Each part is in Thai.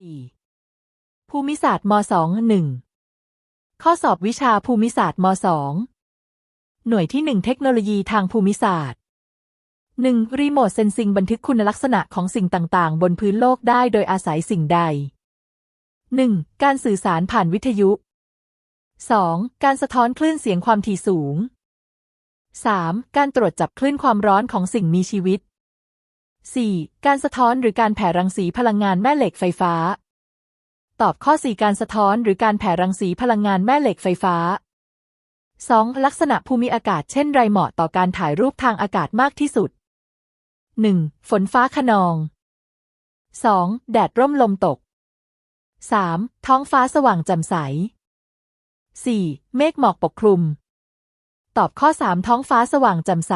4. ภูมิศาสตร์ม .2 1 ข้อสอบวิชาภูมิศาสตร์ม .2 หน่วยที่ 1 เทคโนโลยีทางภูมิศาสตร์ 1. รีโมทเซนซิงบันทึกคุณลักษณะของสิ่งต่างๆ บนพื้นโลกได้โดยอาศัยสิ่งใด 1. การสื่อสารผ่านวิทยุ 2. การสะท้อนคลื่นเสียงความถี่สูง 3. การตรวจจับคลื่นความร้อนของสิ่งมีชีวิต 4. การสะท้อนหรือการแผ่รังสีพลังงานแม่เหล็กไฟฟ้า ตอบข้อ 4 การสะท้อนหรือการแผ่รังสีพลังงานแม่เหล็กไฟฟ้า 2. ลักษณะภูมิอากาศเช่นไรเหมาะต่อการถ่ายรูปทางอากาศมากที่สุด 1. ฝนฟ้าขนอง 2. แดดร่มลมตก 3. ท้องฟ้าสว่างแจ่มใส 4. เมฆหมอกปกคลุม ตอบข้อ 3 ท้องฟ้าสว่างแจ่มใส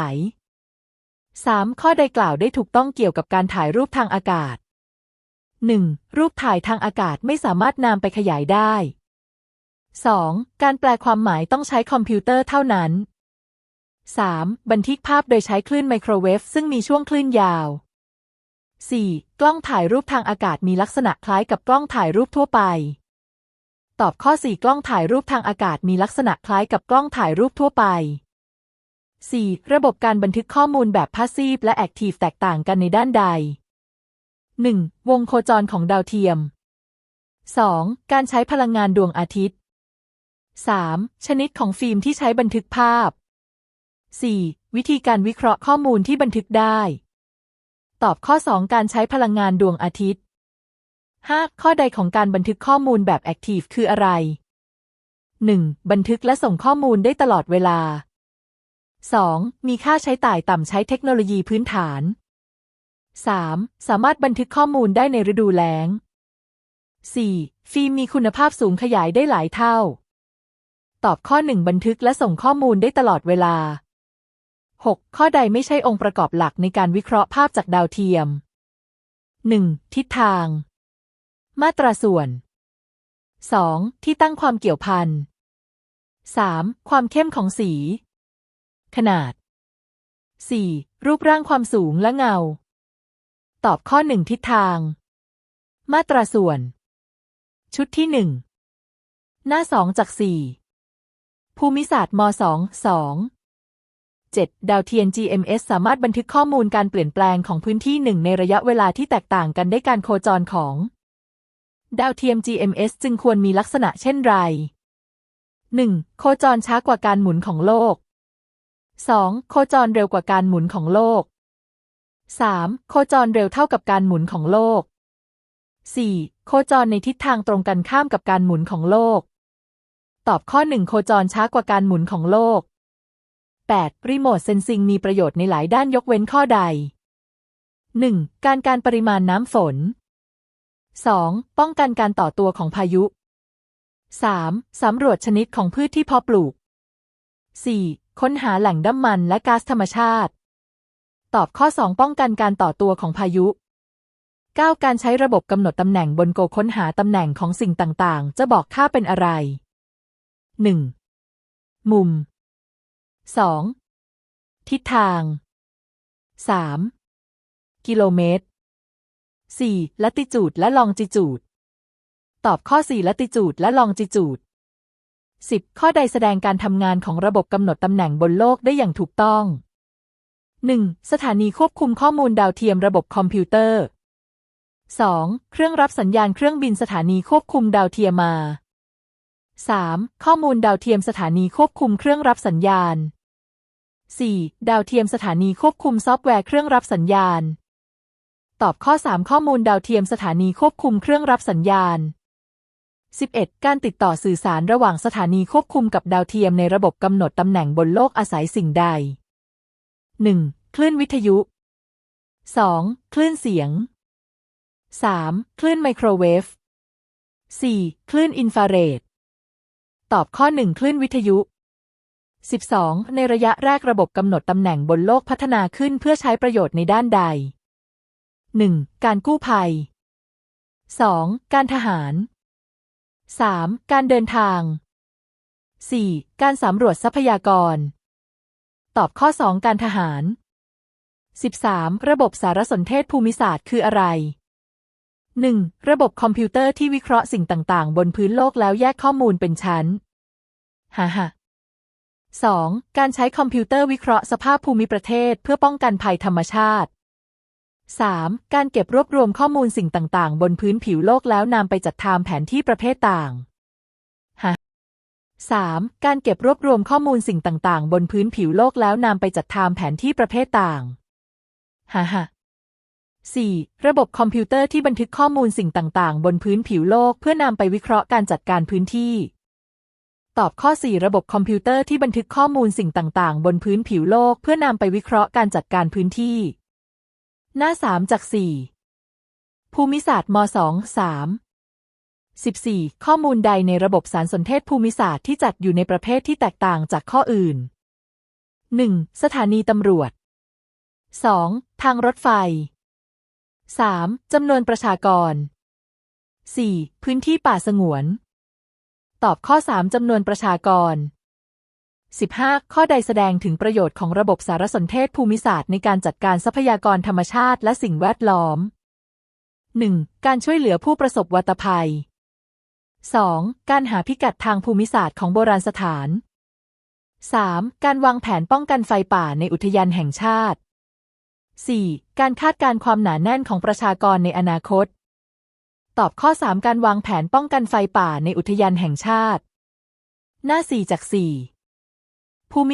3. ข้อใดกล่าวได้ถูกต้องเกี่ยวกับการถ่ายรูปทางอากาศ 1. รูปถ่ายทางอากาศไม่สามารถนำไปขยายได้ 2. การแปลความหมายต้องใช้คอมพิวเตอร์เท่านั้น 3. บันทึกภาพโดยใช้คลื่นไมโครเวฟซึ่งมีช่วงคลื่นยาว 4. กล้องถ่ายรูปทางอากาศมีลักษณะคล้ายกับกล้องถ่ายรูปทั่วไป ตอบข้อ 4 กล้องถ่ายรูปทางอากาศมีลักษณะคล้ายกับกล้องถ่ายรูปทั่วไป 4. ระบบการบันทึกข้อมูลแบบพาสซีฟและแอคทีฟแตกต่างกันในด้านใด 1. วงโคจรของดาวเทียม 2. การใช้พลังงานดวงอาทิตย์ 3. ชนิดของฟิล์มที่ใช้บันทึกภาพ 4. วิธีการวิเคราะห์ข้อมูลที่บันทึกได้ ตอบข้อ 2 การใช้พลังงานดวงอาทิตย์ 5. ข้อใดของการบันทึกข้อมูลแบบแอคทีฟคืออะไร 1. บันทึกและส่งข้อมูลได้ตลอดเวลา 2. มีค่าใช้จ่ายต่ำใช้เทคโนโลยีพื้นฐาน 3. สามารถบันทึกข้อมูลได้ในฤดูแล้ง 4. ฟิล์มมีคุณภาพสูงขยายได้หลายเท่า ตอบข้อ 1 บันทึกและส่งข้อมูลได้ตลอดเวลา 6. ข้อใดไม่ใช่องค์ประกอบหลักในการวิเคราะห์ภาพจากดาวเทียม 1. ทิศทาง มาตราส่วน 2. ที่ตั้งความเกี่ยวพัน 3. ความเข้มของสี ขนาด 4. รูปร่างความสูงและเงา ตอบข้อ1ทิศทาง มาตราส่วน ชุดที่1หน้า2จาก4ภูมิศาสตร์ม2 2 7ดาวเทียม GMS สามารถบันทึกข้อมูลการเปลี่ยนแปลงของพื้นที่หนึ่งในระยะเวลาที่แตกต่างกันได้การโคจรของ ดาวเทียม GMS จึงควรมีลักษณะเช่นไร 1. โคจรช้ากว่าการหมุนของโลก 2. โคจรเร็วกว่าการหมุนของโลก 3. โคจรเร็วเท่ากับการหมุนของโลก 4. โคจรในทิศทางตรงกันข้ามกับการหมุนของโลก ตอบข้อ 1 โคจรช้ากว่าการหมุนของโลก 8. รีโมทเซนซิงมีประโยชน์ในหลายด้านยกเว้นข้อใด 1. การการปริมาณน้ำฝน 2. ป้องกันการต่อตัวของพายุ 3. สำรวจชนิดของพืชที่เพาะปลูก 4. ค้นหาแหล่งน้ำมันและก๊าซธรรมชาติ ตอบข้อ 2 ป้องกันการต่อตัวของพายุ 9. การใช้ระบบกำหนดตำแหน่งบนโกค้นหาตำแหน่งของสิ่งต่างๆ จะบอกค่าเป็นอะไร 1. มุม 2. ทิศทาง 3. กิโลเมตร 4. ลัติจูดและลองจิจูด ตอบข้อ 4ลัติจูดและลองจิจูด 10. ข้อใดแสดงการทำงานของระบบกำหนดตำแหน่งบนโลกได้อย่างถูกต้อง 1. สถานีควบคุมข้อมูลดาวเทียมระบบคอมพิวเตอร์ 2. เครื่องรับสัญญาณเครื่องบินสถานีควบคุมดาวเทียมมา 3. ข้อมูลดาวเทียมสถานีควบคุมเครื่องรับสัญญาณ 4. ดาวเทียมสถานีควบคุมซอฟต์แวร์เครื่องรับสัญญาณ ตอบข้อ 3 ข้อมูลดาวเทียมสถานีควบคุมเครื่องรับสัญญาณ 11. การติดต่อสื่อสารระหว่างสถานีควบคุมกับดาวเทียมในระบบกำหนดตำแหน่งบนโลกอาศัยสิ่งใด 1. คลื่นวิทยุ 2. คลื่นเสียง 3. คลื่นไมโครเวฟ 4. คลื่นอินฟราเรด ตอบข้อ 1 คลื่นวิทยุ 12. ในระยะแรกระบบกำหนดตำแหน่งบนโลกพัฒนาขึ้นเพื่อใช้ประโยชน์ในด้านใด 1. การกู้ภัย 2. การทหาร 3. การเดินทาง 4. การสำรวจทรัพยากร ตอบข้อ 2 การทหาร 13. ระบบสารสนเทศภูมิศาสตร์คืออะไร 1. ระบบคอมพิวเตอร์ที่วิเคราะห์สิ่งต่างๆ บนพื้นโลกแล้วแยกข้อมูลเป็นชั้นฮ่าฮ่า 2. การใช้คอมพิวเตอร์วิเคราะห์สภาพภูมิประเทศเพื่อป้องกันภัยธรรมชาติ 3. การเก็บรวบรวมข้อมูลสิ่งต่าง ๆ บนพื้นผิวโลกแล้วนำไปจัดทำแผนที่ประเภทต่าง 3. การเก็บรวบรวมข้อมูลสิ่งต่าง ๆ บนพื้นผิวโลกแล้วนำไปจัดทำแผนที่ประเภทต่างฮ่าฮ่า 4. ระบบคอมพิวเตอร์ที่บันทึกข้อมูลสิ่งต่าง ๆ บนพื้นผิวโลกเพื่อนำไปวิเคราะห์การจัดการพื้นที่ ตอบข้อ 4 ระบบคอมพิวเตอร์ที่บันทึกข้อมูลสิ่งต่าง ๆ บนพื้นผิวโลกเพื่อนำไปวิเคราะห์การจัดการพื้นที่ หน้า3จาก4ภูมิศาสตร์ม2 3 14ข้อมูลใดในระบบสารสนเทศภูมิศาสตร์ที่จัดอยู่ในประเภทที่แตกต่างจากข้ออื่น 1. สถานีตำรวจ 2. ทางรถไฟ 3. จำนวนประชากร 4. พื้นที่ป่าสงวน ตอบข้อ3จำนวนประชากร 15. ข้อใดแสดงถึงประโยชน์ของระบบสารสนเทศภูมิศาสตร์ในการจัดการทรัพยากรธรรมชาติและสิ่งแวดล้อม 1. การช่วยเหลือผู้ประสบวัตภัย 2. การหาพิกัดทางภูมิศาสตร์ของโบราณสถาน 3. การวางแผนป้องกันไฟป่าในอุทยานแห่งชาติ 4. การคาดการณ์ความหนาแน่นของประชากรในอนาคต ตอบข้อ 3 การวางแผนป้องกันไฟป่าในอุทยานแห่งชาติ หน้า 4 จาก 4 ภูมิ